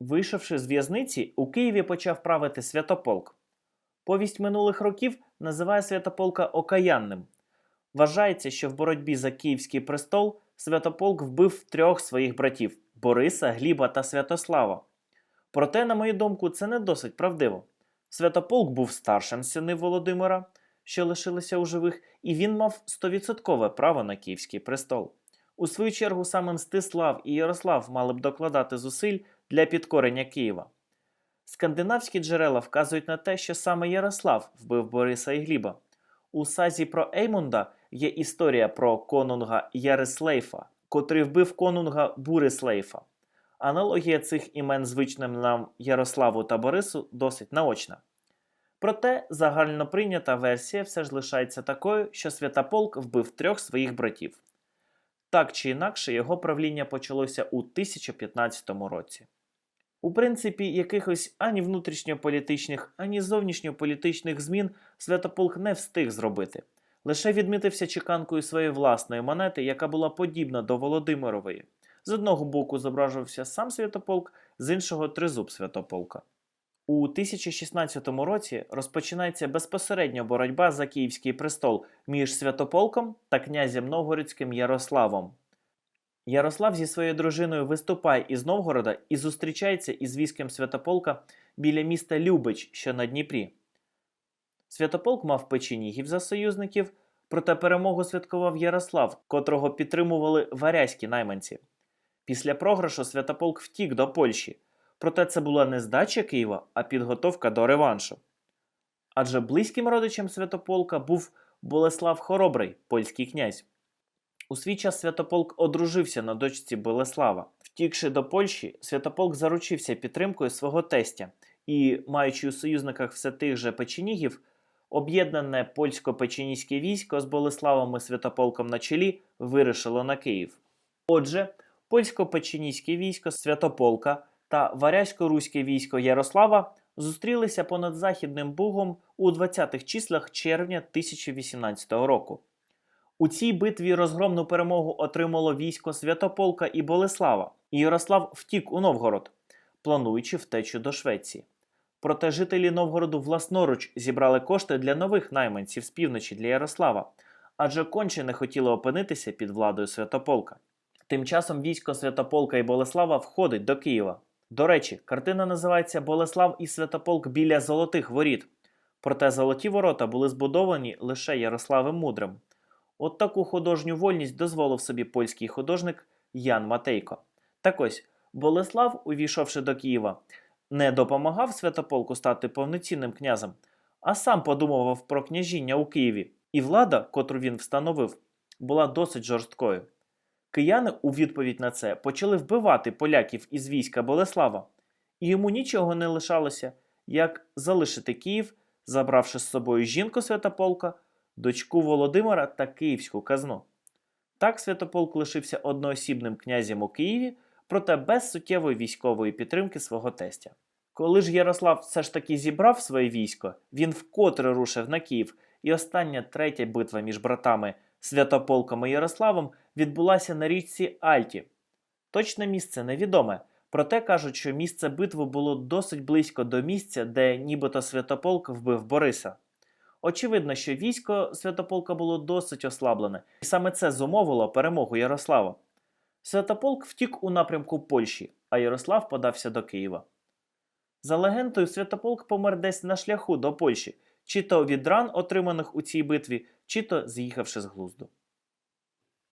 Вийшовши з в'язниці, у Києві почав правити Святополк. Повість минулих років називає Святополка окаянним. Вважається, що в боротьбі за Київський престол Святополк вбив трьох своїх братів Бориса, Гліба та Святослава. Проте, на мою думку, це не досить правдиво. Святополк був старшим з синів Володимира, що лишилися у живих, і він мав стовідсоткове право на Київський престол. У свою чергу саме Мстислав і Ярослав мали б докладати зусиль для підкорення Києва. Скандинавські джерела вказують на те, що саме Ярослав вбив Бориса і Гліба. У сазі про Еймунда є історія про конунга Ярислейфа, котрий вбив конунга Бурислейфа. Аналогія цих імен звичним нам Ярославу та Борису досить наочна. Проте загально прийнята версія все ж лишається такою, що Святополк вбив трьох своїх братів. Так чи інакше, його правління почалося у 1015 році. У принципі, якихось ані внутрішньополітичних, ані зовнішньополітичних змін Святополк не встиг зробити. Лише відмітився чеканкою своєї власної монети, яка була подібна до Володимирової. З одного боку зображувався сам Святополк, з іншого тризуб Святополка. У 1016 році розпочинається безпосередня боротьба за Київський престол між Святополком та князем Новгородським Ярославом. Ярослав зі своєю дружиною виступає із Новгорода і зустрічається із військом Святополка біля міста Любич, що на Дніпрі. Святополк мав печенігів за союзників, проте перемогу святкував Ярослав, котрого підтримували варязькі найманці. Після програшу Святополк втік до Польщі, проте це була не здача Києва, а підготовка до реваншу. Адже близьким родичем Святополка був Болеслав Хоробрий, польський князь. У свій час Святополк одружився на дочці Болеслава. Втікши до Польщі, Святополк заручився підтримкою свого тестя і, маючи у союзниках все тих же печенігів, об'єднане польсько-печенігське військо з Болеславом і Святополком на чолі вирішило на Київ. Отже, польсько-печенігське військо Святополка та варязько-руське військо Ярослава зустрілися понад Західним Бугом у 20-х числах червня 1018 року. У цій битві розгромну перемогу отримало військо Святополка і Болеслава, і Ярослав втік у Новгород, плануючи втечу до Швеції. Проте жителі Новгороду власноруч зібрали кошти для нових найманців з півночі для Ярослава, адже конче не хотіли опинитися під владою Святополка. Тим часом військо Святополка і Болеслава входить до Києва. До речі, картина називається Болеслав і Святополк біля Золотих воріт. Проте золоті ворота були збудовані лише Ярославом Мудрим. От таку художню вольність дозволив собі польський художник Ян Матейко. Так ось, Болеслав, увійшовши до Києва, не допомагав Святополку стати повноцінним князем, а сам подумував про княжіння у Києві, і влада, котру він встановив, була досить жорсткою. Кияни у відповідь на це почали вбивати поляків із війська Болеслава, і йому нічого не лишалося, як залишити Київ, забравши з собою жінку Святополка, дочку Володимира та київську казну. Так Святополк лишився одноосібним князем у Києві, проте без суттєвої військової підтримки свого тестя. Коли ж Ярослав все ж таки зібрав своє військо, він вкотре рушив на Київ, і остання третя битва між братами Святополком і Ярославом відбулася на річці Альті. Точне місце невідоме, проте кажуть, що місце битви було досить близько до місця, де нібито Святополк вбив Бориса. Очевидно, що військо Святополка було досить ослаблене, і саме це зумовило перемогу Ярослава. Святополк втік у напрямку Польщі, а Ярослав подався до Києва. За легендою, Святополк помер десь на шляху до Польщі, чи то від ран, отриманих у цій битві, чи то з'їхавши з глузду.